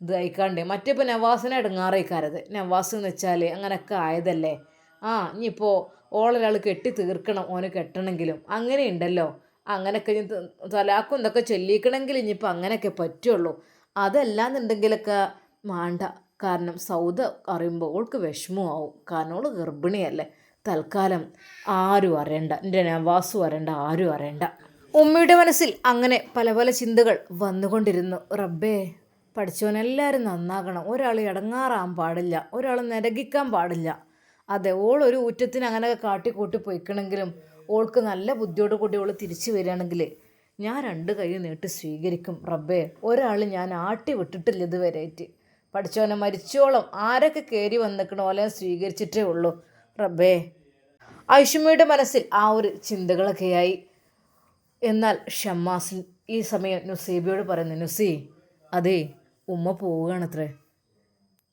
[SPEAKER 1] ഇത് അയക്കാണ്ട് മറ്റേ ഇപ്പോൾ നവാസിനെ ഇടങ്ങാറയിക്കാരത് നവാസ് എന്ന് വെച്ചാൽ അങ്ങനെയൊക്കെ ആയതല്ലേ? ആ ഇനിയിപ്പോൾ ഓളൊരാൾ കെട്ടി തീർക്കണം ഓന് കെട്ടണമെങ്കിലും. അങ്ങനെ ഉണ്ടല്ലോ അങ്ങനെയൊക്കെ ഇനി തലാക്കും ഇതൊക്കെ ചൊല്ലിക്കണമെങ്കിൽ ഇനിയിപ്പോൾ അങ്ങനെയൊക്കെ പറ്റുള്ളൂ. അതല്ലാന്നുണ്ടെങ്കിലൊക്കെ വേണ്ട കാരണം സൗദ അറിയുമ്പോൾ ഓൾക്ക് വിഷമമാവും. കാരണം ഓൾ ഗർഭിണിയല്ലേ. തൽക്കാലം ആരും അറിയണ്ട. എന്റെ നവാസും അറിയണ്ട ആരും അറിയണ്ട. ഉമ്മയുടെ മനസ്സിൽ അങ്ങനെ പല പല ചിന്തകൾ വന്നുകൊണ്ടിരുന്നു. റബ്ബേ പഠിച്ചവനെല്ലാവരും നന്നാകണം. ഒരാൾ ഇടങ്ങാറാൻ പാടില്ല. ഒരാൾ നിരകിക്കാൻ പാടില്ല. അതെ ഓൾ ഒരു ഊറ്റത്തിന് അങ്ങനെ കാട്ടിക്കൂട്ടി പോയിക്കണമെങ്കിലും ഓൾക്ക് നല്ല ബുദ്ധിയോട് കൂടി ഓൾ തിരിച്ചു വരികയാണെങ്കിൽ ഞാൻ രണ്ട് കൈ നീട്ടി സ്വീകരിക്കും. റബ്ബേ ഒരാൾ ഞാൻ ആട്ടി വിട്ടിട്ടില്ല ഇതുവരെയായിട്ട്. പഠിച്ചവനെ മരിച്ചോളം ആരൊക്കെ കയറി വന്നിക്കണ പോലെ സ്വീകരിച്ചിട്ടേ ഉള്ളൂ. റബ്ബേ ഐഷുമയുടെ മനസ്സിൽ ആ ഒരു ചിന്തകളൊക്കെയായി എന്നാൽ ഷമ്മാസിൻ ഈ സമയം നുസീബിയോട് പറയുന്നു നുസീ അതെ ഉമ്മ പോവുകയാണത്രേ.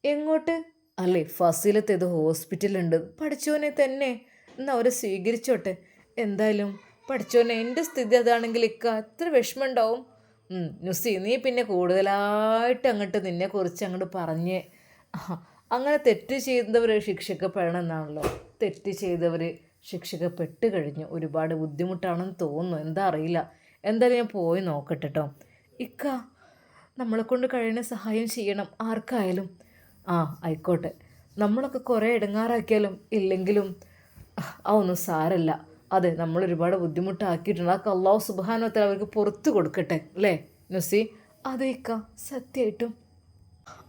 [SPEAKER 1] എങ്ങോട്ട്? അല്ലേ ഫസീലത്ത് ഇത് ഹോസ്പിറ്റലുണ്ട്. പഠിച്ചോനെ തന്നെ എന്നാ അവരെ സ്വീകരിച്ചോട്ടെ. എന്തായാലും പഠിച്ചോനെ എന്റെ സ്ഥിതി അതാണെങ്കിൽ ഇക്ക എത്ര വിഷമമുണ്ടാവും. നുസി നീ പിന്നെ കൂടുതലായിട്ട് അങ്ങോട്ട് നിന്നെ നിന്നെക്കുറിച്ച് അങ്ങോട്ട് പറഞ്ഞ് അങ്ങനെ തെറ്റ് ചെയ്തവർ ശിക്ഷിക്കപ്പെടണമെന്നാണല്ലോ. തെറ്റ് ചെയ്തവർ ശിക്ഷിക്കപ്പെട്ട് കഴിഞ്ഞു. ഒരുപാട് ബുദ്ധിമുട്ടാണെന്ന് തോന്നുന്നു. എന്താ അറിയില്ല. എന്തായാലും ഞാൻ പോയി നോക്കട്ടെ കേട്ടോ ഇക്ക നമ്മളെ കൊണ്ട് കഴിയുന്ന സഹായം ചെയ്യണം. ആർക്കായാലും. ആ ആയിക്കോട്ടെ. നമ്മളൊക്കെ കുറേ ഇടങ്ങാറാക്കിയാലും ഇല്ലെങ്കിലും ആ ഒന്നും സാരല്ല. അതെ നമ്മൾ ഒരുപാട് ബുദ്ധിമുട്ടാക്കിയിട്ടുണ്ട്. അതൊക്കെ അള്ളാഹു സുബാനോത്തൽ അവർക്ക് പുറത്ത് കൊടുക്കട്ടെ അല്ലേ നുസി? അതേക്ക സത്യമായിട്ടും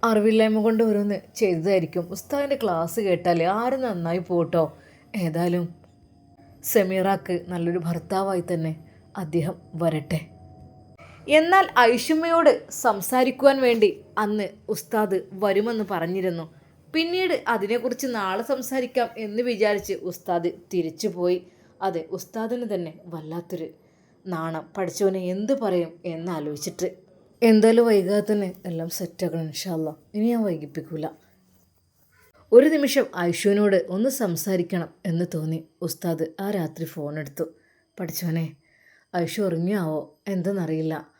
[SPEAKER 1] അറിവില്ലായ്മ കൊണ്ട് ഓരോന്ന് ചെയ്തതായിരിക്കും. ഉസ്താദിന്റെ ക്ലാസ് കേട്ടാൽ ആരും നന്നായി പോട്ടോ ഏതായാലും സെമീറാക്ക് നല്ലൊരു ഭർത്താവായി തന്നെ അദ്ദേഹം വരട്ടെ. എന്നാൽ ഐഷമ്മയോട് സംസാരിക്കുവാൻ വേണ്ടി അന്ന് ഉസ്താദ് വരുമെന്ന് പറഞ്ഞിരുന്നു. പിന്നീട് അതിനെക്കുറിച്ച് നാളെ സംസാരിക്കാം എന്ന് വിചാരിച്ച് ഉസ്താദ് തിരിച്ചുപോയി. അതെ ഉസ്താദിന് തന്നെ വല്ലാത്തൊരു നാണം. പഠിച്ചവനെ എന്ത് പറയും എന്നാലോചിച്ചിട്ട്. എന്തായാലും വൈകാതെ തന്നെ എല്ലാം സെറ്റാക്കണം ഇൻഷാല്ല ഇനി ഞാൻ വൈകിപ്പിക്കൂല. ഒരു നിമിഷം ഐഷുവിനോട് ഒന്ന് സംസാരിക്കണം എന്ന് തോന്നി. ഉസ്താദ് ആ രാത്രി ഫോൺ എടുത്തു പഠിച്ചവനെ ഐഷു ഉറങ്ങിയാവോ? എന്തെന്നറിയില്ല.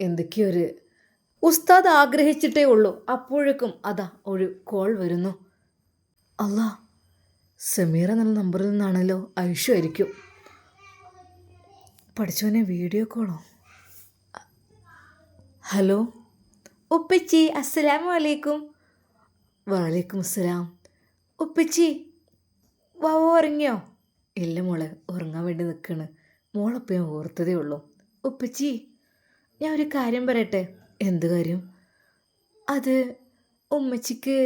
[SPEAKER 1] എന്തൊക്കെയൊരു ഉസ്താദ് ആഗ്രഹിച്ചിട്ടേ ഉള്ളൂ. അപ്പോഴേക്കും അതാ ഒരു കോൾ വരുന്നു. അല്ലാ സമീറ എന്നുള്ള നമ്പറിൽ നിന്നാണല്ലോ ഐഷു ആയിരിക്കും. പഠിച്ചവനെ വീഡിയോ കോളോ ഹലോ ഉപ്പച്ചി അസ്സലാം വലൈക്കും വലൈക്കും അസ്സലാം. ഉപ്പച്ചി വാവോ ഉറങ്ങിയോ? ഇല്ല മോളെ ഉറങ്ങാൻ വേണ്ടി നിൽക്കണ് മോളപ്പം ഓർത്തതേ ഉള്ളൂ. ഉപ്പച്ചി ഞാൻ ഒരു കാര്യം പറയട്ടെ? എന്ത് കാര്യം? അത് ഉമ്മച്ചിക്ക്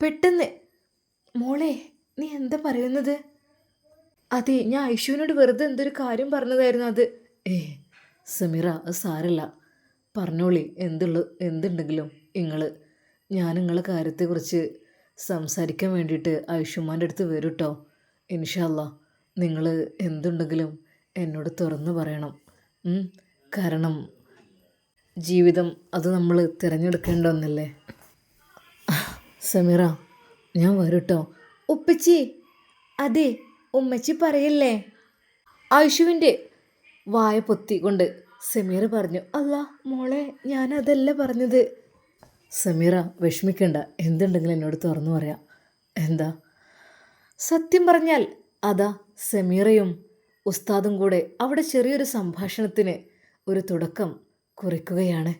[SPEAKER 1] പെട്ടെന്ന്. മോളെ നീ എന്താ പറയുന്നത്? അതെ ഞാൻ ഐഷുവിനോട് വെറുതെ എന്തൊരു കാര്യം പറഞ്ഞതായിരുന്നു അത്. ഏ സമീറ അത് സാരല്ല. പറഞ്ഞോളി എന്തുള്ള എന്തുണ്ടെങ്കിലും നിങ്ങൾ ഞാൻ നിങ്ങളെ കാര്യത്തെക്കുറിച്ച് സംസാരിക്കാൻ വേണ്ടിയിട്ട് ആയുഷുമാന്റെ അടുത്ത് വരും കേട്ടോ ഇൻഷല്ല നിങ്ങൾ എന്തുണ്ടെങ്കിലും എന്നോട് തുറന്നു പറയണം. കാരണം ജീവിതം അത് നമ്മൾ തിരഞ്ഞെടുക്കേണ്ട ഒന്നല്ലേ? സമീറ ഞാൻ വരും കേട്ടോ ഉപ്പച്ചി അതെ ഉമ്മച്ചി പറയല്ലേ? ആയുഷുവിന്റെ വായ പൊത്തിക്കൊണ്ട് സമീർ പറഞ്ഞു അല്ല മോളെ ഞാൻ അതല്ല പറഞ്ഞത്. സമീറ വിഷമിക്കണ്ട. എന്തുണ്ടെങ്കിലും എന്നോട് തുറന്നു പറയാം. എന്താ? സത്യം പറഞ്ഞാൽ അതാ സമീറയും ഉസ്താദും കൂടെ അവിടെ ചെറിയൊരു സംഭാഷണത്തിന് ഒരു തുടക്കം കുറിക്കുകയാണ്.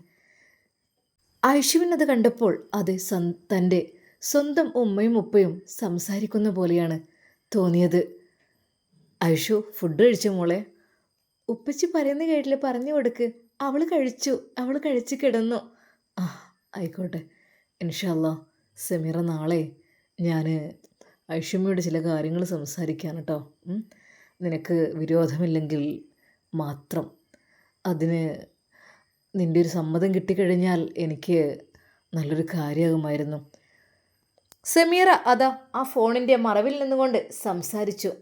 [SPEAKER 1] ഐഷുവിനത് കണ്ടപ്പോൾ അത് സൻ തന്റെ സ്വന്തം ഉമ്മയും ഉപ്പയും സംസാരിക്കുന്ന പോലെയാണ് തോന്നിയത്. ഐഷു ഫുഡ് കഴിച്ചു മോളെ? ഉപ്പച്ചി പറയുന്ന കേട്ടില്ല പറഞ്ഞു കൊടുക്ക്. അവൾ കഴിച്ചു അവൾ കഴിച്ച് കിടന്നു. ആ ആയിക്കോട്ടെ. ഇൻഷല്ല സമീറ നാളെ ഞാൻ ഐഷമ്മയോട് ചില കാര്യങ്ങൾ സംസാരിക്കാൻ കേട്ടോ. നിനക്ക് വിരോധമില്ലെങ്കിൽ മാത്രം അതിന് നിന്റെ ഒരു സമ്മതം കിട്ടിക്കഴിഞ്ഞാൽ എനിക്ക് നല്ലൊരു കാര്യമാകുമായിരുന്നു. സമീറ അതാ ആ ഫോണിന്റെ മറവിൽ നിന്നുകൊണ്ട് സംസാരിച്ചു.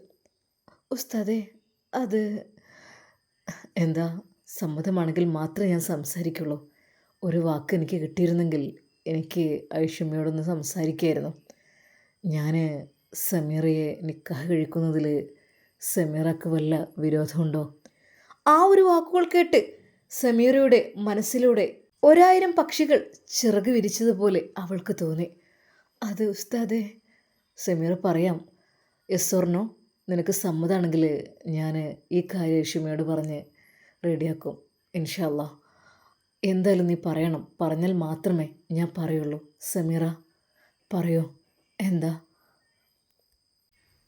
[SPEAKER 1] ഉസ്താദെ അത് എന്താ? സമ്മതമാണെങ്കിൽ മാത്രമേ ഞാൻ സംസാരിക്കുള്ളൂ. ഒരു വാക്ക് എനിക്ക് കിട്ടിയിരുന്നെങ്കിൽ എനിക്ക് ഐഷമ്മയോടൊന്ന് സംസാരിക്കായിരുന്നു. ഞാൻ സമീറയെ നിക്കാഹ് കഴിക്കുന്നതിൽ സമീറക്ക് വല്ല വിരോധമുണ്ടോ? ആ ഒരു വാക്കുകൾ കേട്ട് സമീറയുടെ മനസ്സിലൂടെ ഒരായിരം പക്ഷികൾ ചിറക് വിരിച്ചതുപോലെ അവൾക്ക് തോന്നി. അത് ഉസ്താദേ സമീറ പറയാം. യെസ്വർണോ നിനക്ക് സമ്മതാണെങ്കിൽ ഞാൻ ഈ കാര്യം ഷുമയോട് പറഞ്ഞ് റെഡിയാക്കും ഇൻഷല്ല എന്തായാലും നീ പറയണം. പറഞ്ഞാൽ മാത്രമേ ഞാൻ പറയുള്ളൂ. സമീറ പറയോ? എന്താ?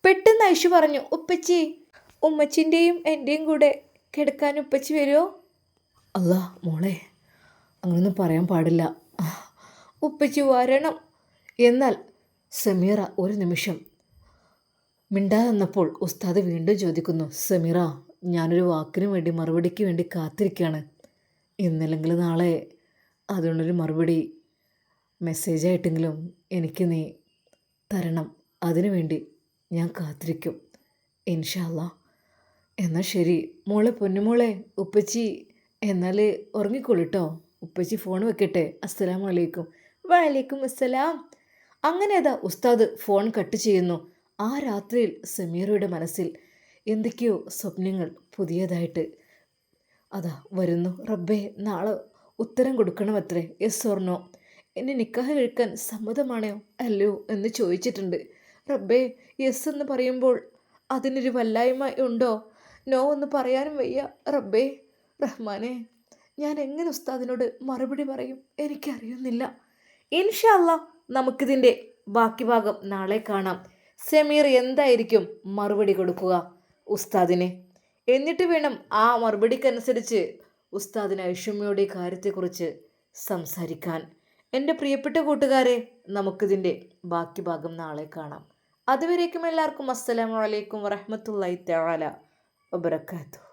[SPEAKER 1] പെട്ടെന്ന് ഐഷു പറഞ്ഞു ഉപ്പച്ചി ഉമ്മച്ചിന്റെയും എന്റെയും കൂടെ കിടക്കാൻ ഉപ്പച്ചി വരുമോ അല്ല മോളെ അങ്ങനൊന്നും പറയാൻ പാടില്ല. ഉപ്പച്ചി വരണം. എന്നാൽ സമീറ ഒരു നിമിഷം. മിണ്ടാതെന്നപ്പോൾ ഉസ്താദ് വീണ്ടും ചോദിക്കുന്നു സമീറ ഞാനൊരു വാക്കിനു വേണ്ടി മറുപടിക്ക് വേണ്ടി കാത്തിരിക്കുകയാണ് ഇന്നല്ലെങ്കിൽ നാളെ അതിനൊരു മറുപടി മെസ്സേജായിട്ടെങ്കിലും എനിക്ക് നീ തരണം. അതിനു വേണ്ടി ഞാൻ കാത്തിരിക്കും. ഇൻഷാല്ല എന്നാൽ ശരി. മോളെ പൊന്നുമോളെ ഉപ്പച്ചി. എന്നാൽ ഉറങ്ങിക്കൊള്ളിട്ടോ ഉപ്പച്ചി ഫോൺ വെക്കട്ടെ. അസ്സലാം വലൈക്കും വലൈക്കും അസ്സലാം അങ്ങനെ അതാ ഉസ്താദ് ഫോൺ കട്ട് ചെയ്യുന്നു. ആ രാത്രിയിൽ സമീറയുടെ മനസ്സിൽ എന്തൊക്കെയോ സ്വപ്നങ്ങൾ പുതിയതായിട്ട്. അതാ വരുന്നു. റബ്ബേ നാളെ ഉത്തരം കൊടുക്കണമത്രേ. യെസ് ഓർണോ എന്നെ നിക്കാഹ് കഴിക്കാൻ സമ്മതമാണോ അല്ലയോ എന്ന് ചോദിച്ചിട്ടുണ്ട്. റബ്ബേ യെസ് എന്ന് പറയുമ്പോൾ അതിനൊരു വല്ലായ്മ ഉണ്ടോ? നോ എന്ന് പറയാനും വയ്യ. റബ്ബേ റഹ്മാനെ ഞാൻ എങ്ങനെ ഉസ്താദിനോട് മറുപടി പറയും എനിക്കറിയുന്നില്ല. ഇൻഷല്ല നമുക്കിതിന്റെ ബാക്കി ഭാഗം നാളെ കാണാം. സമീർ എന്തായിരിക്കും മറുപടി കൊടുക്കുക ഉസ്താദിനെ? എന്നിട്ട് വേണം ആ മറുപടിക്കനുസരിച്ച് ഉസ്താദിന് ഐഷമ്മയുടെ കാര്യത്തെക്കുറിച്ച് സംസാരിക്കാൻ. എന്റെ പ്രിയപ്പെട്ട കൂട്ടുകാരെ നമുക്കിതിന്റെ ബാക്കി ഭാഗം നാളെ കാണാം. അതുവരേക്കും എല്ലാവർക്കും അസ്സലാമു അലൈക്കും വറഹ്മത്തുള്ളാഹി തആല വബറകാതുഹു.